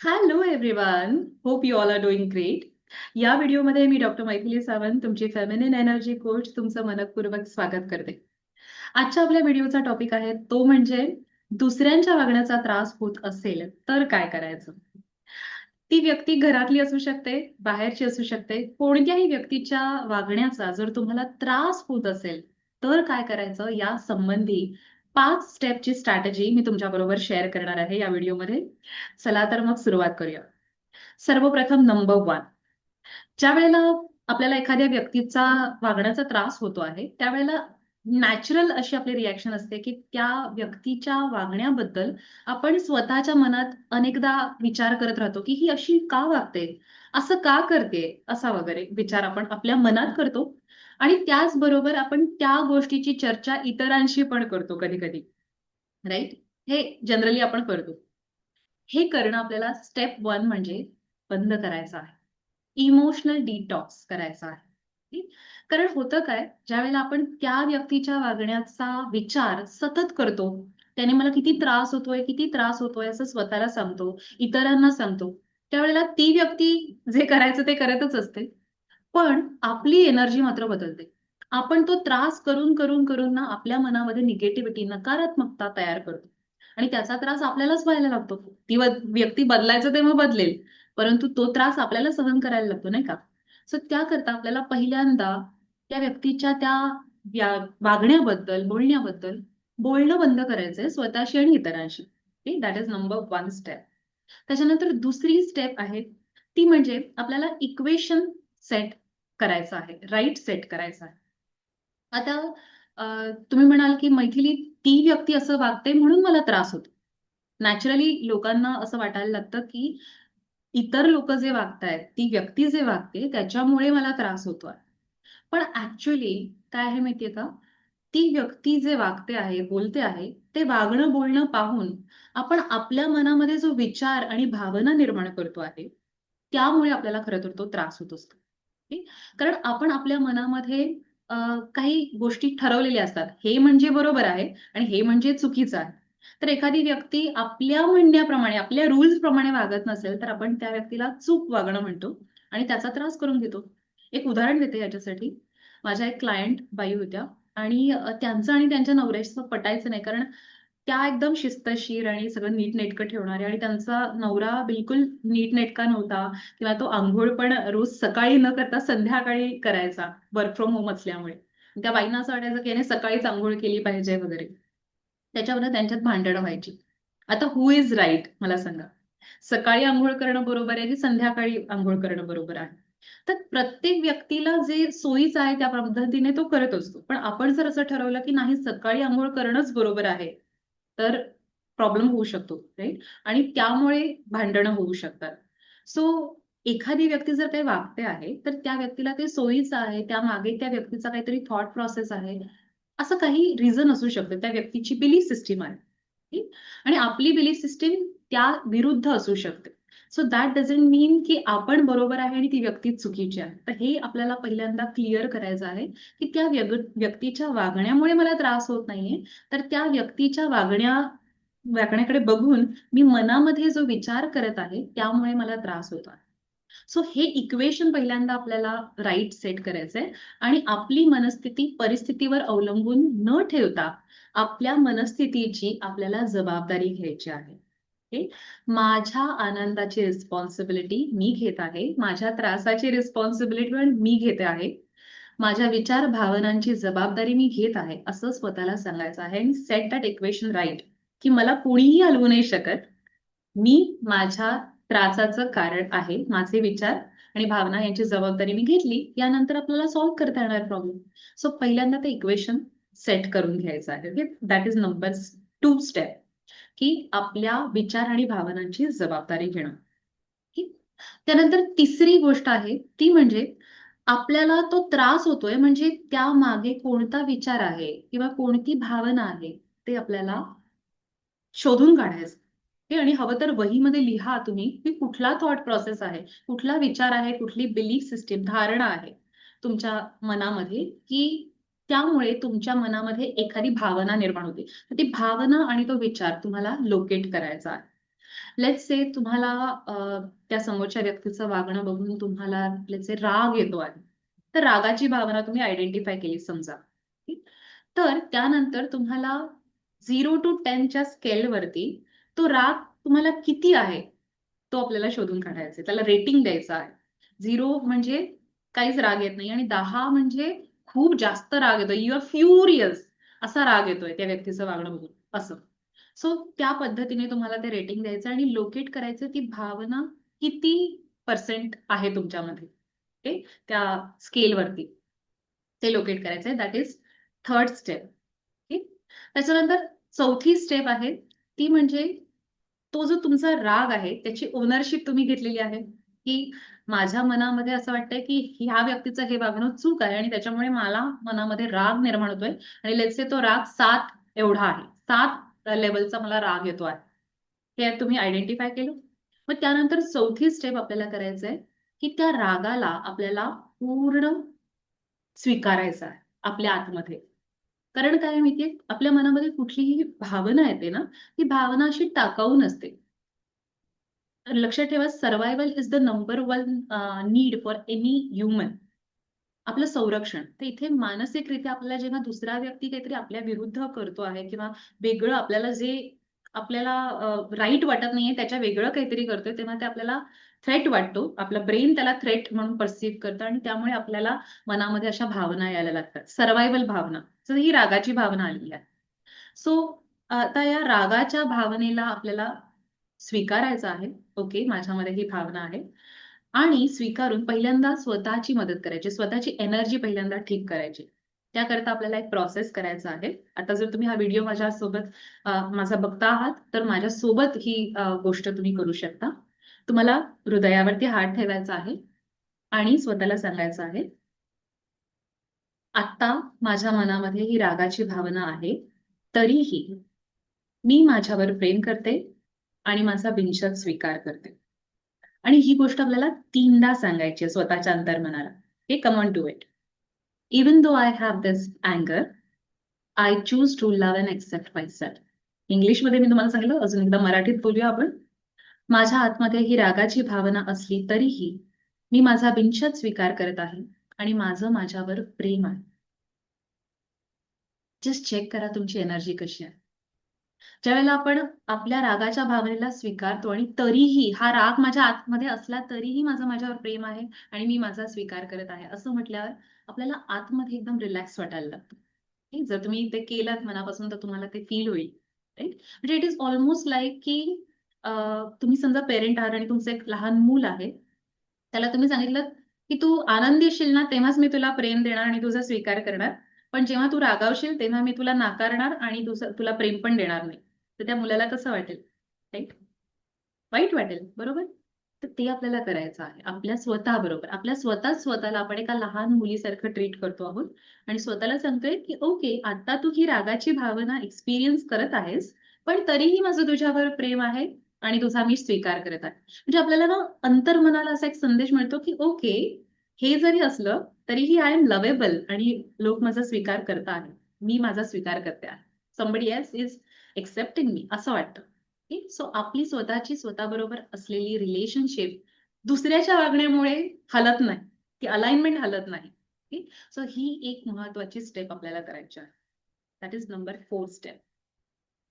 Hello everyone hope you all are doing great या व्हिडिओमध्ये मी doctor Maithili Sawant तुमची फेमिनिन एनर्जी कोच तुमचं मनपूर्वक स्वागत करते. आजच्या आपल्या व्हिडिओचा टॉपिक आहे तो म्हणजे दुसऱ्यांच्या वागण्याचा त्रास होत असेल तर काय करायचं? ती व्यक्ती घरातली असू शकते बाहेरची असू शकते कोणत्याही व्यक्तीच्या वागण्याचा जर तुम्हाला त्रास होत असेल तर काय करायचं? या संबंधी पाच स्टेपची स्ट्रॅटेजी मी तुमच्याबरोबर शेअर करणार आहे या व्हिडिओमध्ये. चला तर मग सुरुवात करूया. सर्वप्रथम नंबर वन. ज्या वेळेला आपल्याला एखाद्या व्यक्तीचा वागण्याचा त्रास होतो आहे त्यावेळेला नॅचरल अशी आपली रिॲक्शन असते की त्या व्यक्तीच्या वागण्याबद्दल आपण स्वतःच्या मनात अनेकदा विचार करत राहतो की ही अशी का वागते असं का करते असा वगैरे विचार आपण आपल्या मनात करतो. आणि त्याचबरोबर आपण त्या गोष्टीची चर्चा इतरांशी पण करतो कधी कधी राईट हे जनरली आपण करतो. हे करणं आपल्याला स्टेप वन म्हणजे बंद करायचं आहे. इमोशनल डिटॉक्स करायचा आहे. कारण होतं काय? ज्यावेळेला आपण त्या व्यक्तीच्या वागण्याचा विचार सतत करतो त्याने मला किती त्रास होतोय किती त्रास होतोय असं स्वतःला सांगतो इतरांना सांगतो त्यावेळेला ती व्यक्ती जे करायचं ते करतच असते. पण आपली एनर्जी मात्र बदलते. आपण तो त्रास करून करून करून ना आपल्या मनामध्ये निगेटिव्हिटी नकारात्मकता तयार करतो. आणि त्याचा त्रास आपल्यालाच व्हायला लागतो. ती व्यक्ती बदलायचं तेव्हा बदलेल परंतु तो त्रास आपल्याला सहन करायला लागतो नाही का? सो त्याकरता आपल्याला पहिल्यांदा त्या व्यक्तीच्या त्या वागण्याबद्दल बोलण्याबद्दल बोलणं बंद करायचंय स्वतःशी आणि इतरांशी. That is number one step त्याच्यानंतर दुसरी स्टेप आहे ती म्हणजे आपल्याला इक्वेशन सेट करायचं आहे राईट सेट करायचा आहे. आता तुम्ही म्हणाल की मैथिली ती व्यक्ती असं वागते म्हणून मला त्रास होतो. नॅचरली लोकांना असं वाटायला लागतं की इतर लोक जे वागतायत ती व्यक्ती जे वागते त्याच्यामुळे मला त्रास होतोय पण ऍक्च्युली काय आहे माहितीये का? ती व्यक्ती जे वागते आहे बोलते आहे ते वागणं बोलणं पाहून आपण आपल्या मनामध्ये जो विचार आणि भावना निर्माण करतो आहे त्यामुळे आपल्याला खरं तर तो त्रास होत असतो. कारण आपण आपल्या मनामध्ये काही गोष्टी ठरवलेल्या असतात. हे म्हणजे बरोबर आहे आणि हे म्हणजे चुकीचं आहे. तर एखादी व्यक्ती आपल्या म्हणण्याप्रमाणे आपल्या रुल्स प्रमाणे वागत नसेल तर आपण त्या व्यक्तीला चूक वागणं म्हणतो आणि त्याचा त्रास करून घेतो. एक उदाहरण देते याच्यासाठी. माझ्या एक क्लायंट बाई होत्या आणि त्यांचं आणि त्यांच्या नवऱ्याचं पटायचं नाही. कारण त्या एकदम शिस्तशीर आणि सगळं नीटनेटकं ठेवणारे आणि त्यांचा नवरा बिलकुल नीटनेटका नव्हता किंवा तो आंघोळ पण रोज सकाळी न करता संध्याकाळी करायचा वर्क फ्रॉम होम असल्यामुळे. त्या बाईंना असं वाटायचं की याने सकाळीच आंघोळ केली पाहिजे वगैरे. त्याच्यावर त्यांच्यात भांडणं व्हायची. आता हु इज राईट मला सांगा. सकाळी आंघोळ करणं बरोबर आहे की संध्याकाळी आंघोळ करणं बरोबर आहे? तर प्रत्येक व्यक्तीला जे सोयीचं आहे त्या पद्धतीने तो करत असतो. पण आपण जर असं ठरवलं की नाही सकाळी आंघोळ करणंच बरोबर आहे तर प्रॉब्लेम होऊ शकतो राईट आणि त्यामुळे भांडणं होऊ शकतात. सो एखादी व्यक्ती जर काही वागते आहे तर त्या व्यक्तीला ते सोयीचं आहे त्या मागे त्या व्यक्तीचा काहीतरी थॉट प्रोसेस आहे असं काही रिझन असू शकतं. त्या व्यक्तीची बिलीफ सिस्टीम आहे आणि आपली बिलीफ सिस्टीम त्या विरुद्ध असू शकते. सो दॅट डझंट मीन की आपण बरोबर आहे आणि ती व्यक्ती चुकीची आहे. तर हे आपल्याला पहिल्यांदा क्लिअर करायचं आहे की त्या व्यक्तीच्या वागण्यामुळे मला त्रास होत नाहीये. तर त्या व्यक्तीच्या वागण्या वागण्याकडे बघून मी मनामध्ये जो विचार करत आहे त्यामुळे मला त्रास होतो सो हे इक्वेशन पहिल्यांदा आपल्याला राईट सेट करायचंय आणि आपली मनस्थिती परिस्थितीवर अवलंबून न ठेवता आपल्या मनस्थितीची आपल्याला जबाबदारी घ्यायची आहे. माझ्या आनंदाची रिस्पॉन्सिबिलिटी मी घेत आहे. माझ्या त्रासाची रिस्पॉन्सिबिलिटी पण मी घेते आहे. माझ्या विचार भावनांची जबाबदारी मी घेत आहे असं स्वतःला सांगायचं आहे. आणि सेट दॅट इक्वेशन राईट की मला कोणीही हलवू नाही शकत. मी माझ्या त्रासाचं कारण आहे माझे विचार आणि भावना यांची जबाबदारी मी घेतली. यानंतर आपल्याला सॉल्व्ह करता येणार प्रॉब्लेम सो पहिल्यांदा ते इक्वेशन सेट करून घ्यायचं आहे. Okay that is number two step की आपल्या विचार आणि भावनांची जबाबदारी घेणं. त्यानंतर तिसरी गोष्ट आहे ती म्हणजे आपल्याला तो त्रास होतोय म्हणजे त्या मागे कोणता विचार आहे किंवा कोणती भावना आहे ते आपल्याला शोधून काढायचं. आणि हवं तर वहीमध्ये लिहा तुम्ही की कुठला थॉट प्रोसेस आहे कुठला विचार आहे कुठली बिलीफ सिस्टीम धारणा आहे तुमच्या मनामध्ये की त्यामुळे तुमच्या मनामध्ये एखादी भावना निर्माण होते. ती भावना आणि तो विचार तुम्हाला लोकेट करायचा आहे. लेट्स से तुम्हाला त्या समोरच्या व्यक्तीचं वागणं बघून तुम्हाला लेट्स से राग येतो आहे. तर रागाची भावना तुम्ही आयडेंटिफाय केली समजा. ठीक? तर त्यानंतर तुम्हाला झिरो टू टेनच्या स्केलवरती तो राग तुम्हाला किती आहे तो आपल्याला शोधून काढायचा आहे. त्याला रेटिंग द्यायचं आहे. झिरो म्हणजे काहीच राग येत नाही आणि दहा म्हणजे खूप जास्त राग येतो यू आर फ्युरियस असा राग येतोय त्या व्यक्तीचं वागणं बघून. असं. सो त्या पद्धतीने तुम्हाला ते रेटिंग द्यायचं आणि लोकेट करायचं ती भावना किती पर्सेंट आहे तुमच्यामध्ये. ओके त्या स्केलवरती ते लोकेट करायचंय. That is third step okay त्याच्यानंतर चौथी स्टेप आहे. ती म्हणजे तो जो तुमचा राग आहे त्याची ओनरशिप तुम्ही घेतलेली आहे. की माझ्या मनामध्ये असं वाटतंय की ह्या व्यक्तीचं हे वागणं चूक आहे आणि त्याच्यामुळे मला मनामध्ये राग निर्माण होतोय. आणि लेट्स तो राग सात एवढा आहे. सात लेवलचा मला राग येतो आहे. हे तुम्ही आयडेंटिफाय केलं? मग त्यानंतर चौथी स्टेप आपल्याला करायचं आहे की त्या रागाला आपल्याला पूर्ण स्वीकारायचा आहे आपल्या आतमध्ये. कारण काय माहितीये? आपल्या मनामध्ये कुठलीही भावना येते ना ती भावना अशी टाकाऊ नसते. तर लक्षात ठेवा survival is the number one need for any human आपलं संरक्षण. तर इथे मानसिकरित्या आपल्याला जेव्हा दुसरा व्यक्ती काहीतरी आपल्या विरुद्ध करतो आहे किंवा वेगळं आपल्याला जे आपल्याला राईट वाटत नाहीये त्याच्या वेगळं काहीतरी करतोय तेव्हा ते आपल्याला थ्रेट वाटतो. आपलं ब्रेन त्याला थ्रेट म्हणून परसिव्ह करतं आणि त्यामुळे आपल्याला मनामध्ये अशा भावना यायला लागतात. सर्वायवल भावना. तर ही रागाची भावना आलेली आहे. सो आता या रागाच्या भावनेला आपल्याला स्वीकारायचं आहे. ओके माझ्यामध्ये ही भावना आहे. आणि स्वीकारून पहिल्यांदा स्वतःची मदत करायची स्वतःची एनर्जी पहिल्यांदा ठीक करायची. त्याकरता आपल्याला एक प्रोसेस करायचा आहे. आता जर तुम्ही हा व्हिडिओ माझ्या सोबत माझा बघता आहात तर माझ्या सोबत ही गोष्ट तुम्ही करू शकता. तुम्हाला हृदयावरती हात ठेवायचा आहे आणि स्वतःला सांगायचं आहे आता माझ्या मनामध्ये ही रागाची भावना आहे तरीही मी माझ्यावर प्रेम करते आणि माझा बिनशत स्वीकार करते. आणि ही गोष्ट आपल्याला तीनदा सांगायची आहे स्वतःच्या अंतर्मनाला. हे come on to it even though I have this अँगर I choose to love and accept myself इंग्लिशमध्ये मी तुम्हाला सांगितलं अजून एकदा मराठीत बोलूया आपण. माझ्या आतमध्ये ही रागाची भावना असली तरीही मी माझा बिनशत स्वीकार करत आहे आणि माझं माझ्यावर प्रेम आहे. जस्ट चेक करा तुमची एनर्जी कशी आहे. ज्यावेळेला आपण आपल्या रागाच्या भावनेला स्वीकारतो आणि तरीही हा राग माझ्या आतमध्ये असला तरीही माझं माझ्यावर प्रेम आहे आणि मी माझा स्वीकार करत आहे असं म्हटल्यावर आपल्याला आतमध्ये एकदम रिलॅक्स वाटायला लागतं. जर तुम्ही ते केलात मनापासून तर तुम्हाला ते फील होईल. राईट म्हणजे इट इज ऑलमोस्ट लाईक की तुम्ही समजा पेरेंट आहात आणि तुमचं एक लहान मूल आहे त्याला तुम्ही सांगितलं की तू आनंदी असशील ना तेव्हाच मी तुला प्रेम देणार आणि तुझा स्वीकार करणार. पण जेव्हा तू रागावशील तेव्हा मी तुला नाकारणार आणि तुला प्रेम पण देणार नाही. तर त्या मुलाला कसं वाटेल? राईट वाईट वाटेल बरोबर? तर ते आपल्याला करायचं आहे. आपल्या स्वतः बरोबर. आपल्या स्वतःच स्वतःला आपण एका लहान मुलीसारखं ट्रीट करतो आहोत. आणि स्वतःला सांगतोय की ओके आता तू ही रागाची भावना एक्सपिरियन्स करत आहेस पण तरीही माझं तुझ्यावर प्रेम आहे आणि तुझा मी स्वीकार करत आहे. म्हणजे आपल्याला ना अंतर्मनाला असा एक संदेश मिळतो की ओके हे जरी असलं तरीही आय एम लवेबल आणि लोक माझा स्वीकार करता आहे मी माझा स्वीकार करते आहे. Somebody else is accepting me असं वाटतं. सो आपली स्वतःची स्वतःबरोबर असलेली रिलेशनशिप दुसऱ्याच्या वागण्यामुळे हलत नाही. ती अलाइनमेंट हलत नाही. सो ही एक महत्वाची स्टेप आपल्याला करायची आहे. That is number four step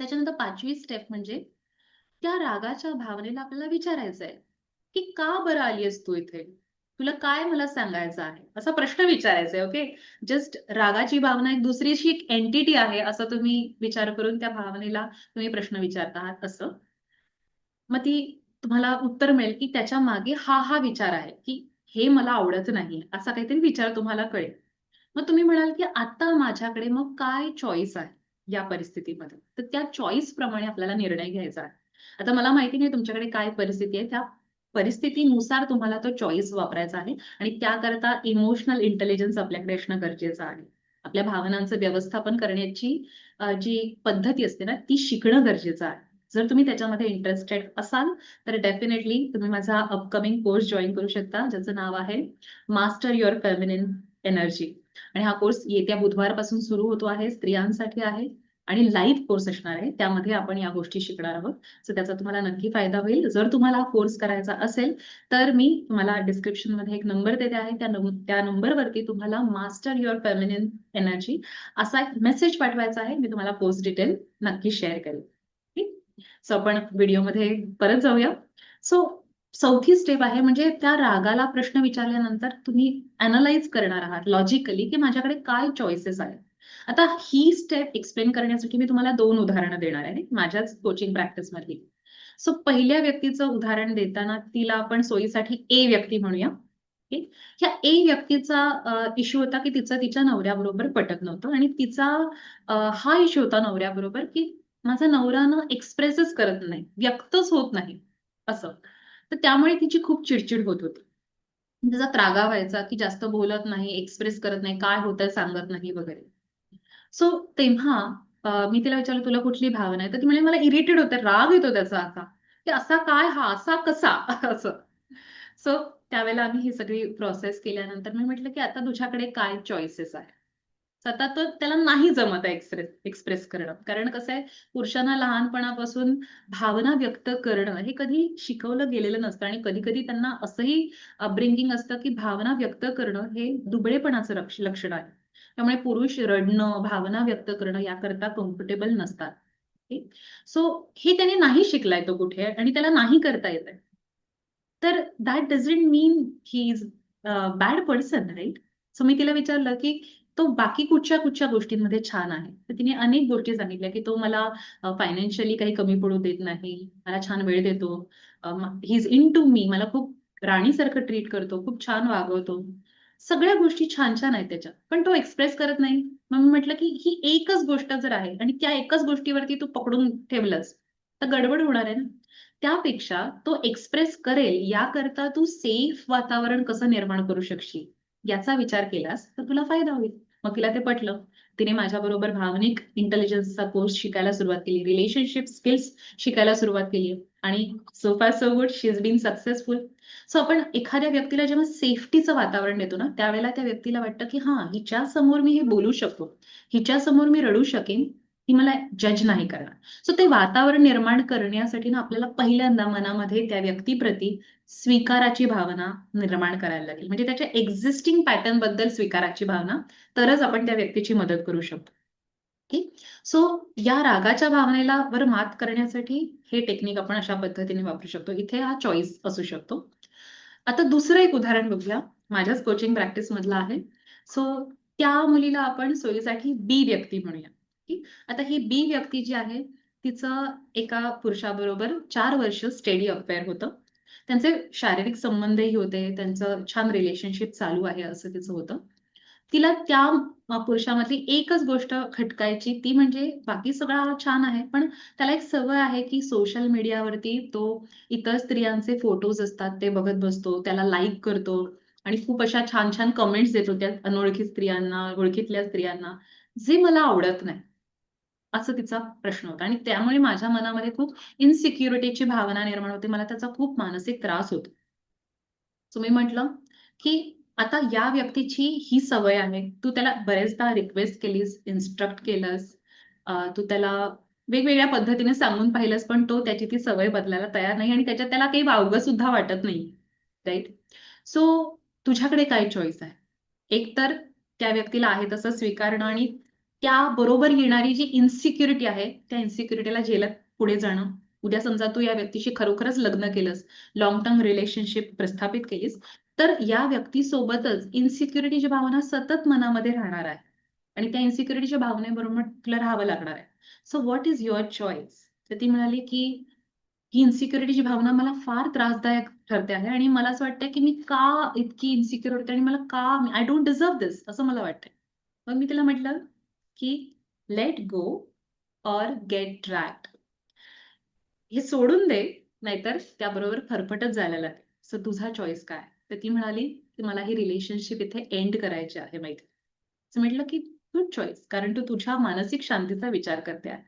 त्याच्यानंतर पाचवी स्टेप म्हणजे त्या रागाच्या भावनेला आपल्याला विचारायचं आहे की का बरं आली आहेस तू इथे? तुला काय मला सांगायचं आहे? असा प्रश्न विचारायचा आहे ओके जस्ट रागाची भावना एक दुसरीशी एक एंटिटी आहे असं तुम्ही विचार करून त्या भावनेला तुम्ही प्रश्न विचारता आहात असं. मग ती तुम्हाला उत्तर मिळेल की त्याच्यामागे हा हा विचार आहे की हे मला आवडत नाही असा काहीतरी विचार तुम्हाला कळेल. मग तुम्ही म्हणाल की आता माझ्याकडे मग काय चॉईस आहे या परिस्थितीमध्ये? तर त्या चॉईस प्रमाणे आपल्याला निर्णय घ्यायचा आहे. आता मला माहिती नाही तुमच्याकडे काय परिस्थिती आहे त्या परिस्थितीनुसार तुम्हाला तो चॉईस वापरायचा आहे आणि त्याकरता इमोशनल इंटेलिजन्स आपल्याकडे असणं गरजेचं आहे. आपल्या भावनांचं व्यवस्थापन करण्याची जी पद्धती असते ना ती शिकणं गरजेचं आहे. जर तुम्ही त्याच्यामध्ये इंटरेस्टेड असाल तर डेफिनेटली तुम्ही माझा अपकमिंग कोर्स जॉईन करू शकता ज्याचं नाव आहे मास्टर युअर फेमिनिन एनर्जी आणि हा कोर्स येत्या बुधवारपासून सुरू होतो आहे स्त्रियांसाठी आहे. आणि लाईव्ह कोर्स असणार आहे. त्यामध्ये आपण या गोष्टी शिकणार आहोत. सो त्याचा तुम्हाला नक्की फायदा होईल. जर तुम्हाला कोर्स करायचा असेल तर मी तुम्हाला डिस्क्रिप्शनमध्ये एक नंबर देते आहे. त्या त्या नंबरवरती तुम्हाला मास्टर युअर फेमिनिन एनर्जी असा एक मेसेज पाठवायचा आहे. मी तुम्हाला कोर्स डिटेल नक्की शेअर करेन ठीक सो आपण व्हिडिओमध्ये परत जाऊया. सो चौथी स्टेप आहे म्हणजे त्या रागाला प्रश्न विचारल्यानंतर तुम्ही अनालाइज करणार आहात लॉजिकली की माझ्याकडे काय चॉईसेस आहेत. आता ही स्टेप एक्सप्लेन करण्यासाठी मी तुम्हाला दोन उदाहरणं देणार आहे. माझ्याच कोचिंग प्रॅक्टिस मधली. सो पहिल्या व्यक्तीचं उदाहरण देताना तिला आपण सोयीसाठी ए व्यक्ती म्हणूया. ह्या ए व्यक्तीचा इश्यू होता की तिचा तिच्या नवऱ्याबरोबर पटत नव्हतं आणि तिचा हा इश्यू होता नवऱ्याबरोबर की माझा नवरा ना एक्सप्रेसच करत नाही व्यक्तच होत नाही असं. तर त्यामुळे तिची खूप चिडचिड होत होती. तिचा त्रागा व्हायचा की जास्त बोलत नाही एक्सप्रेस करत नाही काय होतंय सांगत नाही वगैरे. सो तेव्हा मी तिला विचारलं तुला कुठली भावना आहे? तर ती म्हणजे मला इरिटेड होते राग येतो त्याचा आता. की असा काय हा? असा कसा? असं. सो त्यावेळेला आम्ही ही सगळी प्रोसेस केल्यानंतर मी म्हटलं की आता तुझ्याकडे काय चॉईसेस आहे आता तो त्याला नाही जमत आहे एक्सप्रेस एक्सप्रेस करणं. कारण कसं आहे पुरुषांना लहानपणापासून भावना व्यक्त करणं हे कधी शिकवलं गेलेलं नसतं आणि कधी कधी त्यांना असंही अपब्रिंगिंग असतं की भावना व्यक्त करणं हे दुबळेपणाचं लक्षण आहे. त्यामुळे पुरुष रडणं भावना व्यक्त करणं याकरता कम्फर्टेबल नसतात. सो हे त्याने नाही शिकलाय तो कुठे आणि त्याला नाही करता येत आहे. तर that doesn't mean he is bad person right so मी तिला विचारलं की तो बाकी कुठच्या कुठच्या गोष्टींमध्ये छान आहे? तर तिने अनेक गोष्टी सांगितल्या की तो मला फायनान्शियली काही कमी पडू देत नाही मला छान वेळ देतो. He is into me मला खूप राणीसारखं ट्रीट करतो खूप छान वागवतो. सगळ्या गोष्टी छान छान आहेत त्याच्यात. पण तो एक्सप्रेस करत नाही. मग मी म्हटलं की ही एकच गोष्ट जर आहे आणि त्या एकच गोष्टीवरती तू पकडून ठेवलंस तर गडबड होणार आहे ना. त्यापेक्षा तो एक्सप्रेस करेल याकरता तू सेफ वातावरण कसं निर्माण करू शकशील याचा विचार केलास तर तुला फायदा होईल. मग तिला ते पटलं. तिने माझ्याबरोबर भावनिक इंटेलिजन्सचा कोर्स शिकायला सुरुवात केली रिलेशनशिप स्किल्स शिकायला सुरुवात केली. आणि so far so good she is been successful so आपण एखाद्या व्यक्तीला जेव्हा सेफ्टीचं वातावरण देतो ना त्यावेळेला त्या व्यक्तीला वाटतं की हा हिच्या समोर मी हे बोलू शकतो. हिच्या समोर मी रडू शकेन. ती मला जज नाही करणार. सो ते वातावरण निर्माण करण्यासाठी ना आपल्याला पहिल्यांदा मनामध्ये त्या व्यक्तीप्रती स्वीकाराची भावना निर्माण करायला लागेल. म्हणजे त्याच्या एक्झिस्टिंग पॅटर्नबद्दल स्वीकाराची भावना तरच आपण त्या व्यक्तीची मदत करू शकतो. की. सो या रागाच्या भावनेला वर मात करण्यासाठी हे टेक्निक आपण अशा पद्धतीने वापरू शकतो. इथे हा चॉईस असू शकतो. आता दुसरं एक उदाहरण बघूया. माझ्याच कोचिंग प्रॅक्टिस मधलं आहे. सो त्या मुलीला आपण सोयीसाठी बी व्यक्ती म्हणूया. आता ही बी व्यक्ती जी आहे तिचं एका पुरुषाबरोबर चार वर्ष स्टेडी अफेअर होतं. त्यांचे शारीरिक संबंधही होते. त्यांचं छान रिलेशनशिप चालू आहे असं तिचं होतं. तिला त्या पुरुषामधली एकच गोष्ट खटकायची ती म्हणजे बाकी सगळा छान आहे पण त्याला एक सवय आहे की सोशल मीडियावरती तो इतर स्त्रियांचे फोटोज असतात ते बघत बसतो त्याला लाईक करतो आणि खूप अशा छान छान कमेंट्स देतो त्या अनोळखी स्त्रियांना ओळखीतल्या स्त्रियांना जे मला आवडत नाही. असं तिचा प्रश्न होता आणि त्यामुळे माझ्या मनामध्ये खूप इनसिक्युरिटीची भावना निर्माण होते मला त्याचा खूप मानसिक त्रास होतो. सो मी म्हटलं की आता या व्यक्तीची ही सवय आहे. तू त्याला बरेचदा रिक्वेस्ट केलीस इन्स्ट्रक्ट केलंस. तू त्याला वेगवेगळ्या पद्धतीने सांगून पाहिलंस पण तो त्याची ती सवय बदलायला तयार नाही आणि त्याच्यात त्याला काही वावग सुद्धा वाटत नाही. राईट सो तुझ्याकडे काय चॉईस आहे? एक तर त्या व्यक्तीला आहे तसं स्वीकारणं आणि त्या बरोबर येणारी जी इन्सिक्युरिटी आहे त्या इन्सिक्युरिटीला झेलत पुढे जाणं. उद्या समजा तू या व्यक्तीशी खरोखरच लग्न केलंस लॉंग टर्म रिलेशनशिप प्रस्थापित केलीस तर या व्यक्तीसोबतच इन्सिक्युरिटीची भावना सतत मनामध्ये राहणार आहे. आणि त्या इन्सिक्युरिटीच्या भावनेबरोबर तुला राहावं लागणार आहे. So what is your choice तर ती म्हणाली की ही इन्सिक्युरिटीची भावना मला फार त्रासदायक ठरते आहे आणि मला असं वाटतं की मी का इतकी इन्सिक्युअर होते आणि मला का आय डोंट डिझर्व दिस असं मला वाटतंय. मग मी तिला म्हटलं की let go or get tract हे सोडून दे नाहीतर त्याबरोबर फरफटच जायला लागते सो तुझा चॉईस काय? तर ती म्हणाली की मला ही रिलेशनशिप इथे एंड करायची आहे माहिती. म्हटलं की गुड चॉईस कारण तू तुझ्या मानसिक शांतीचा विचार करते आहेस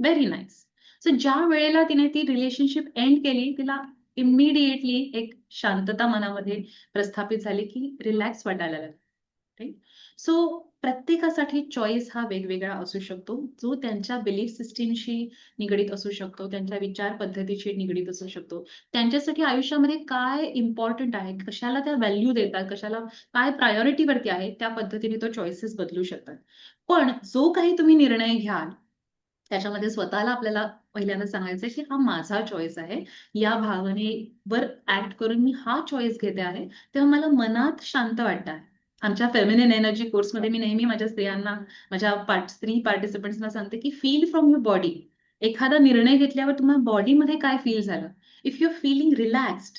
व्हेरी नाईस सो ज्या वेळेला तिने ती रिलेशनशिप एंड केली तिला इमिडिएटली एक शांतता मनामध्ये प्रस्थापित झाली की रिलॅक्स वाटायला लागली. सो प्रत्येकासाठी चॉईस हा वेगवेगळा असू शकतो. जो त्यांच्या बिलीफ सिस्टीमशी निगडीत असू शकतो त्यांच्या विचार पद्धतीशी निगडीत असू शकतो. त्यांच्यासाठी आयुष्यामध्ये काय इम्पॉर्टंट आहे? कशाला त्या व्हॅल्यू देतात? कशाला काय प्रायोरिटीवरती आहे? त्या पद्धतीने तो चॉईसेस बदलू शकतात. पण जो काही तुम्ही निर्णय घ्याल त्याच्यामध्ये स्वतःला आपल्याला पहिल्यांदा सांगायचं की हा माझा चॉईस आहे. या भावनेवर ऍक्ट करून मी हा चॉईस घेते आहे. तेव्हा मला मनात शांत वाटत आहे. आमच्या फेमिनिन एनर्जी कोर्समध्ये मी नेहमी माझ्या स्त्रियांना माझ्या पार्ट स्त्री पार्टिसिपंट्सना सांगते की फील फ्रॉम युअर बॉडी एखादा निर्णय घेतल्यावर तुम्हाला बॉडीमध्ये काय फील झालं? If you are feeling relaxed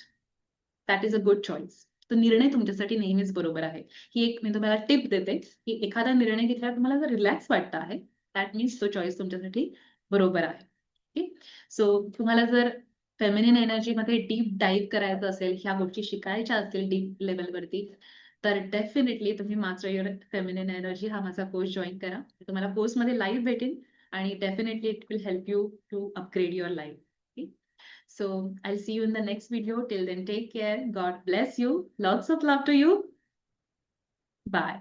that is a good choice तो निर्णय तुमच्यासाठी नेहमीच बरोबर आहे. ही एक मी तुम्हाला टिप देते की एखादा निर्णय घेतल्यावर तुम्हाला जर रिलॅक्स वाटत आहे दॅट मीन्स तो चॉईस तुमच्यासाठी बरोबर आहे. ओके सो तुम्हाला जर फेमिनिन एनर्जीमध्ये डीप डाईव्ह करायचं असेल ह्या गोष्टी शिकायच्या असतील डीप लेवलवरती तर डेफिनेटली तुम्ही मात्र युअर फेमिनिन एनर्जी हा माझा कोर्स जॉईन करा. तुम्हाला कोर्समध्ये लाईव्ह भेटेल आणि definitely it will help you to upgrade your life so I see you in the next video till then take care God bless you lots of love to you bye